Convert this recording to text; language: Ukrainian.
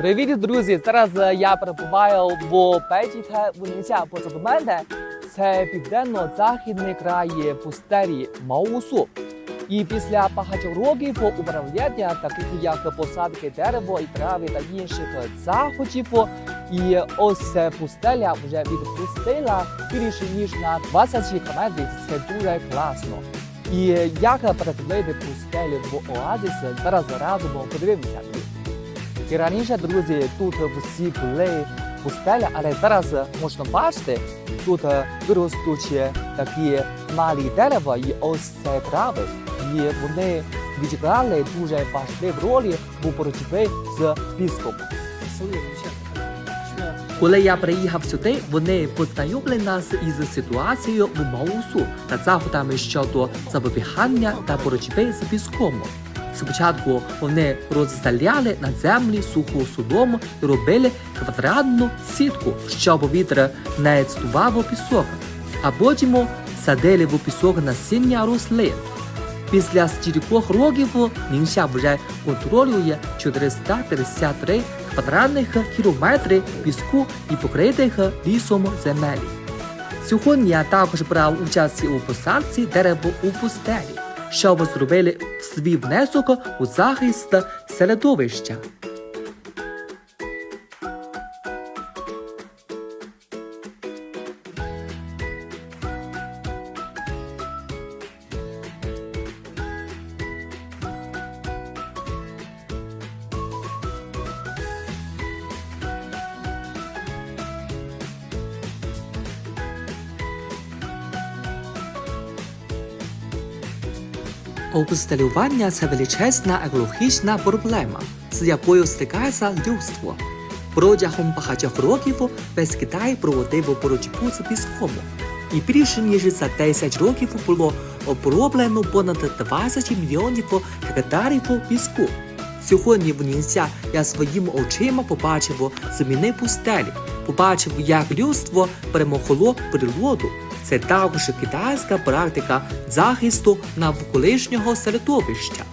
Привіт, друзі! Зараз е, я перебуваю в Печіте в Нінця. Позаду мене це південно-західний край пустелі Маусу. І після багатьох років управління, таких як посадки дерева і трави та інших заходів, і ось пустеля вже відпустила більше ніж на 20 кілометрів. Це дуже класно. І як перетворити пустелю в оазис, зараз разом подивимося. І раніше, друзі, тут всі були пустеля, але зараз можна бачити, тут виростуть такі малі дерева і ось це трави. І вони відіграли дуже важливу роль у боротьбі з піском. Коли я приїхав сюди, вони познайомили нас із ситуацією в Маусу та заходами щодо запобігання та боротьби з піском. Спочатку вони розстеляли на землі суху солому і робили квадратну сітку, щоб повітря не цтувало пісок, а потім садили в пісок насіння рослин. Після стількох років Нінша вже контролює 453 квадратних кілометри піску і покритих лісом земель. Сьогодні я також брав участь у посадці дерев у пустелі, щоб зробили свій внесок у захист середовища. Опустелювання це величезна екологічна проблема, з якою стикається людство. Протягом багатьох років весь Китай проводив боротьбу з піском. І більше ніж за 10 років було оброблено понад 20 мільйонів гектарів піску. Сьогодні в Нінця я своїми очима побачив зміни пустелі, побачив, як людство перемогло природу. Це також китайська практика захисту навколишнього середовища.